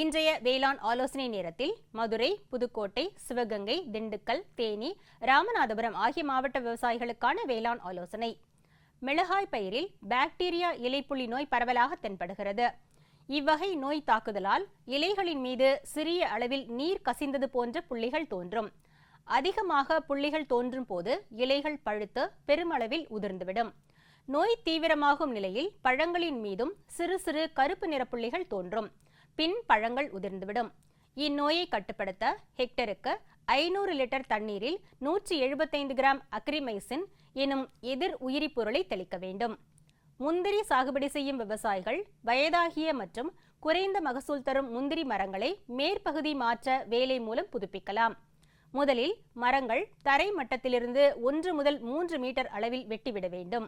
இன்றைய வேளாண் ஆலோசனை நேரத்தில் மதுரை புதுக்கோட்டை சிவகங்கை திண்டுக்கல் தேனி ராமநாதபுரம் ஆகிய மாவட்ட விவசாயிகளுக்கான வேளாண் ஆலோசனை. மிளகாய் பயிரில் பாக்டீரியா இலைப்புள்ளி நோய் பரவலாக தென்படுகிறது. இவ்வகை நோய் தாக்குதலால் இலைகளின் மீது சிறிய அளவில் நீர் கசிந்தது போன்ற புள்ளிகள் தோன்றும். அதிகமாக புள்ளிகள் தோன்றும் போது இலைகள் பழுத்து பெருமளவில் உதிர்ந்துவிடும். நோய் தீவிரமாகும் நிலையில் பழங்களின் மீதும் சிறு சிறு கருப்பு நிற புள்ளிகள் தோன்றும். பின் பழங்கள் உதிர்ந்துவிடும். இந்நோயை கட்டுப்படுத்த ஹெக்டருக்கு ஐநூறு லிட்டர் தண்ணீரில் நூற்றி எழுபத்தைந்து கிராம் அக்ரிமைசின் எனும் எதிர் உயிரி பொருளை தெளிக்க வேண்டும். முந்திரி சாகுபடி செய்யும் விவசாயிகள் வயதாகிய மற்றும் குறைந்த மகசூல் தரும் முந்திரி மரங்களை மேற்பகுதி மாற்ற வேலை மூலம் புதுப்பிக்கலாம். முதலில் மரங்கள் தரை மட்டத்திலிருந்து ஒன்று முதல் மூன்று மீட்டர் அளவில் வெட்டிவிட வேண்டும்.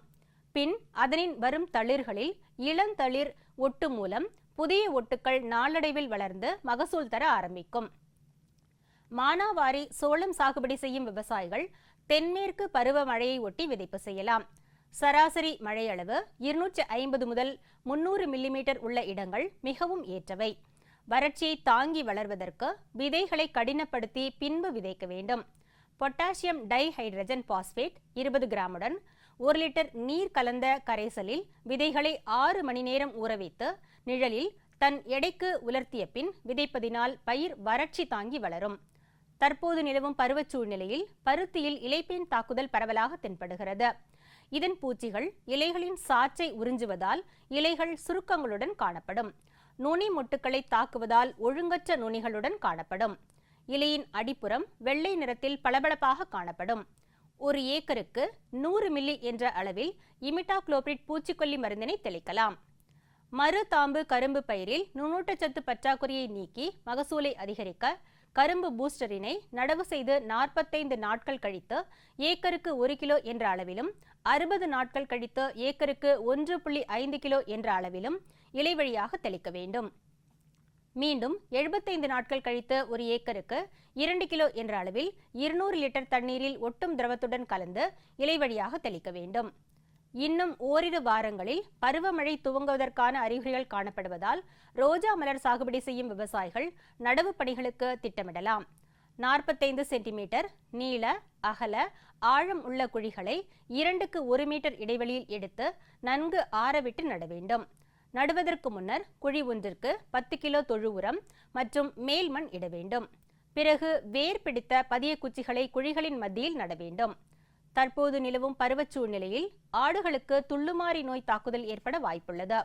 பின் அதனின் வரும் தளிர்களில் இளந்தளிர் ஒட்டு மூலம் புதிய ஒட்டுக்கள் நாளடைவில் வளர்ந்து மகசூல் தர ஆரம்பிக்கும். மானாவாரி சோளம் சாகுபடி செய்யும் விவசாயிகள் தென்மேற்கு பருவமழையை ஒட்டி விதைப்பு செய்யலாம். சராசரி மழையளவு இருநூற்றி ஐம்பது முதல் முன்னூறு மில்லிமீட்டர் உள்ள இடங்கள் மிகவும் ஏற்றவை. வறட்சியை தாங்கி வளர்வதற்கு விதைகளை கடினப்படுத்தி பின்பு விதைக்க வேண்டும். பொட்டாசியம் டைஹைட்ரஜன் பாஸ்பேட் இருபது கிராமுடன் ஒரு லிட்டர் நீர் கலந்த கரைசலில் விதைகளை ஆறு மணி நேரம் ஊற வைத்து நிழலில் தன் எடைக்கு உலர்த்திய பின் விதைப்பதினால் பயிர் வறட்சி தாங்கி வளரும். தற்போது நிலவும் பருவச் சூழ்நிலையில் பருத்தியில் இலைப்பேன் தாக்குதல் பரவலாக தென்படுகிறது. இதன் பூச்சிகள் இலைகளின் சாற்றை உறிஞ்சுவதால் இலைகள் சுருக்கங்களுடன் காணப்படும். நுனி மொட்டுக்களை தாக்குவதால் ஒழுங்கற்ற நுனிகளுடன் காணப்படும். இலையின் அடிப்புறம் வெள்ளை நிறத்தில் பளபளப்பாக காணப்படும். ஒரு ஏக்கருக்கு நூறு மில்லி என்ற அளவில் இமிட்டாக்ளோபிரிட் பூச்சிக்கொல்லி மருந்தினை தெளிக்கலாம். மறு தாம்பு கரும்பு பயிரில் நுண்ணூட்டச்சத்து பற்றாக்குறையை நீக்கி மகசூலை அதிகரிக்க கரும்பு பூஸ்டரினை நடவு செய்து நாற்பத்தைந்து நாட்கள் கழித்து ஏக்கருக்கு ஒரு கிலோ என்ற அளவிலும் அறுபது நாட்கள் கழித்து ஏக்கருக்கு ஒன்று புள்ளி ஐந்து கிலோ என்ற அளவிலும் இலைவழியாக தெளிக்க வேண்டும். மீண்டும் எழுபத்தைந்து நாட்கள் கழித்து ஒரு ஏக்கருக்கு இரண்டு கிலோ என்ற அளவில் இருநூறு லிட்டர் தண்ணீரில் ஒட்டும் திரவத்துடன் கலந்து இலை வழியாக தெளிக்க வேண்டும். இன்னும் ஓரிரு வாரங்களில் பருவமழை துவங்குவதற்கான அறிகுறிகள் காணப்படுவதால் ரோஜா மலர் சாகுபடி செய்யும் விவசாயிகள் நடவு பணிகளுக்கு திட்டமிடலாம். நாற்பத்தைந்து சென்டிமீட்டர் நீள அகல ஆழம் உள்ள குழிகளை இரண்டுக்கு ஒரு மீட்டர் இடைவெளியில் எடுத்து நன்கு ஆறவிட்டு நட வேண்டும். நடுவதற்கு முன்னர் குழி ஒன்றிற்கு பத்து கிலோ தொழு உரம் மற்றும் மேல் மண் இட வேண்டும். பிறகு வேர் பிடித்த பதிய குச்சிகளை குழிகளின் மத்தியில் நட வேண்டும். தற்போது நிலவும் பருவச் சூழ்நிலையில் ஆடுகளுக்கு துள்ளுமாறி நோய் தாக்குதல் ஏற்பட வாய்ப்புள்ளது.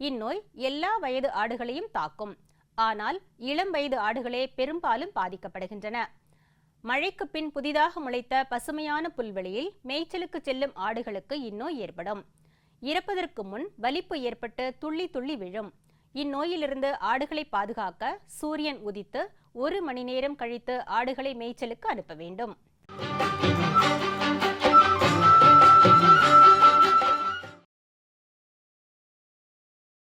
இந்நோய் எல்லா வயது ஆடுகளையும் தாக்கும். ஆனால் இளம் வயது ஆடுகளே பெரும்பாலும் பாதிக்கப்படுகின்றன. மழைக்கு பின் புதிதாக முளைத்த பசுமையான புல்வெளியில் மேய்ச்சலுக்கு செல்லும் ஆடுகளுக்கு இந்நோய் ஏற்படும். இறப்பதற்கு முன் வலிப்பு ஏற்பட்டு துள்ளி துள்ளி விழும். இந்நோயிலிருந்து ஆடுகளை பாதுகாக்க சூரியன் உதித்து ஒரு மணி நேரம் கழித்து ஆடுகளை மேய்ச்சலுக்கு அனுப்ப வேண்டும்.